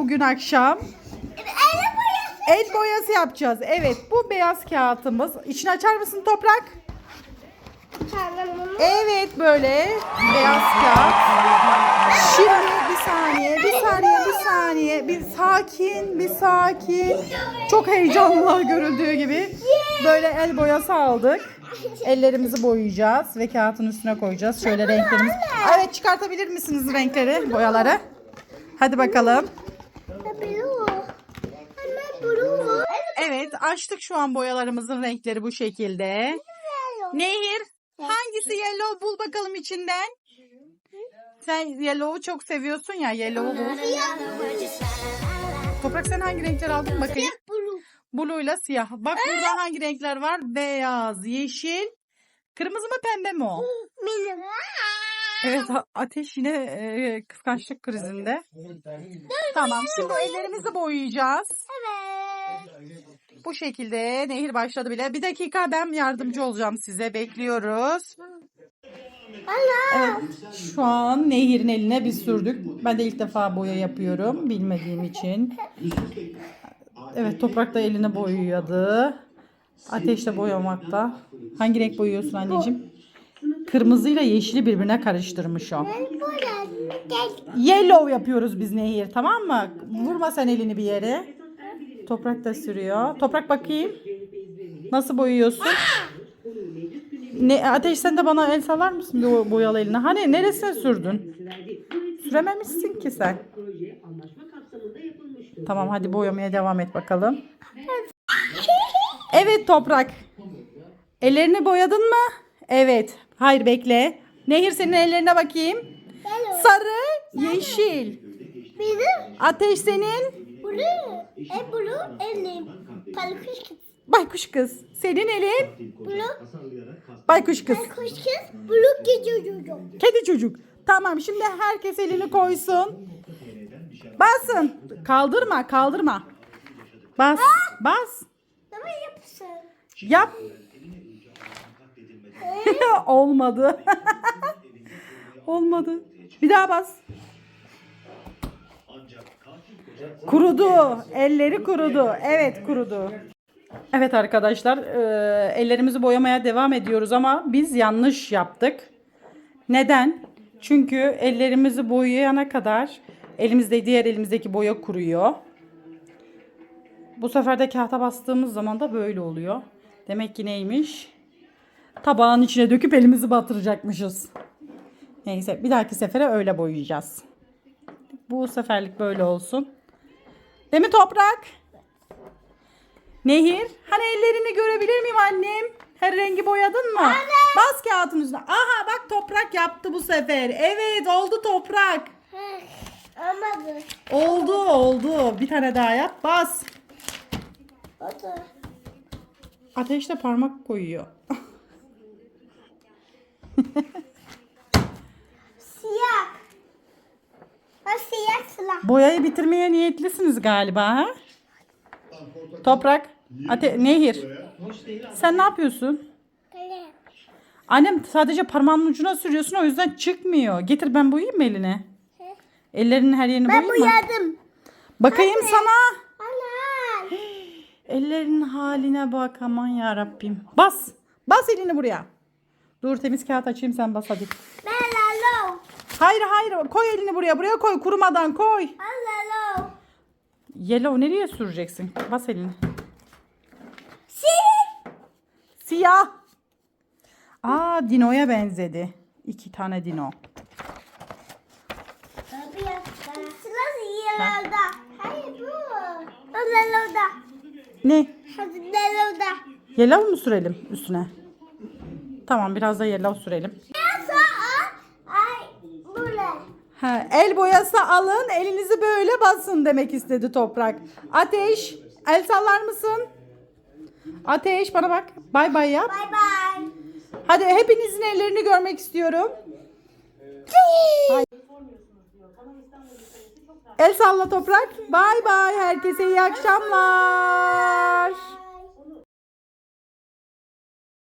bugün akşam? El boyası yapacağız. Evet bu beyaz kağıtımız. İçini açar mısın toprak? Evet böyle beyaz kağıt. Şimdi bir saniye, bir saniye, bir saniye. Bir sakin, bir sakin. Çok heyecanlılar görüldüğü gibi. Böyle el boyası aldık. Ellerimizi boyayacağız ve kağıtın üstüne koyacağız. Şöyle renklerimiz. Evet çıkartabilir misiniz renkleri, boyaları? Hadi bakalım. Evet açtık şu an boyalarımızın renkleri bu şekilde. Nehir hangisi yellow bul bakalım içinden. Sen yellow'u çok seviyorsun ya yellow'u bul. Toprak sen hangi renkler aldın bakayım. Blue ile siyah. Bak burada hangi renkler var? Beyaz, yeşil, kırmızı mı pembe mi o? Evet ateş yine e, kıskançlık krizinde. Tamam şimdi ellerimizi boyayacağız. Bu şekilde nehir başladı bile. Bir dakika ben yardımcı olacağım size. Bekliyoruz. Evet, şu an Nehir'in eline bir sürdük. Ben de ilk defa boya yapıyorum bilmediğim için. Evet toprak da eline boyadı. Ateş de boyamakta. Hangi renk boyuyorsun anneciğim? Kırmızıyla yeşili birbirine karıştırmış o. Yellow yapıyoruz biz Nehir tamam mı? Vurma sen elini bir yere. Toprak da sürüyor. Toprak bakayım. Nasıl boyuyorsun? Ne, Ateş sen de bana el sallar mısın bu boyalı eline? Hani neresine sürdün? Sürememişsin ki sen. Tamam hadi boyamaya devam et bakalım. Evet Toprak. Ellerini boyadın mı? Evet. Hayır bekle. Nehir senin ellerine bakayım. Sarı, yeşil. Ateş senin. blue, e blue, elim. Kalkış kız. Baykuş kız. Senin elin. Blue, Baykuş kız. kalkış kız. Blue geçiyor. Kedi çocuk. Tamam şimdi herkes elini koysun. Basın. Kaldırma kaldırma. Bas. Bas. Ama yapsın. Yap. Olmadı. Olmadı. Bir daha bas. Kurudu. Elleri kurudu. Evet kurudu. Evet arkadaşlar e, ellerimizi boyamaya devam ediyoruz ama biz yanlış yaptık. Neden? Çünkü ellerimizi boyayana kadar elimizde diğer elimizdeki boya kuruyor. Bu sefer de kağıta bastığımız zaman da böyle oluyor. Demek ki neymiş? Tabağın içine döküp elimizi batıracakmışız. Neyse bir dahaki sefere öyle boyayacağız. Bu seferlik böyle olsun. Değil mi toprak? Nehir, hani ellerini görebilir miyim annem? Her rengi boyadın mı? Bas kağıtın üstüne. Aha bak toprak yaptı bu sefer. Evet oldu toprak. Olmadı. Oldu oldu. Bir tane daha yap. Bas. O da. Ateşte parmak koyuyor. Siyah. O siyah silah. Boyayı bitirmeye niyetlisiniz galiba ha? Toprak, ate Nehir. Sen ne yapıyorsun? Annem sadece parmağının ucuna sürüyorsun o yüzden çıkmıyor. Getir ben boyayayım mı eline? Ellerinin her yerini Ben boyayayım mı? boyadım. Bakayım sana. Ana. Ellerinin haline bak aman ya Rabbim. Bas. Bas elini buraya. Dur temiz kağıt açayım sen bas hadi. Belalo. Hayır hayır koy elini buraya. Buraya koy kurumadan koy. Belalo. Yellow nereye süreceksin? Bas elini. Siyah. Siyah. Aa Dino'ya benzedi. İki tane Dino. Siyahlarda. Hayır bu. Belalo'da. Ne? Belalo'da. Yellow mu sürelim üstüne? Tamam biraz da yellow sürelim. Ay böyle. Ha, el boyası alın elinizi böyle basın demek istedi toprak. Ateş el sallar mısın? Ateş bana bak. Bay bay yap. Bye bye. Hadi hepinizin ellerini görmek istiyorum. Hay. El salla toprak. Bay bay herkese iyi akşamlar.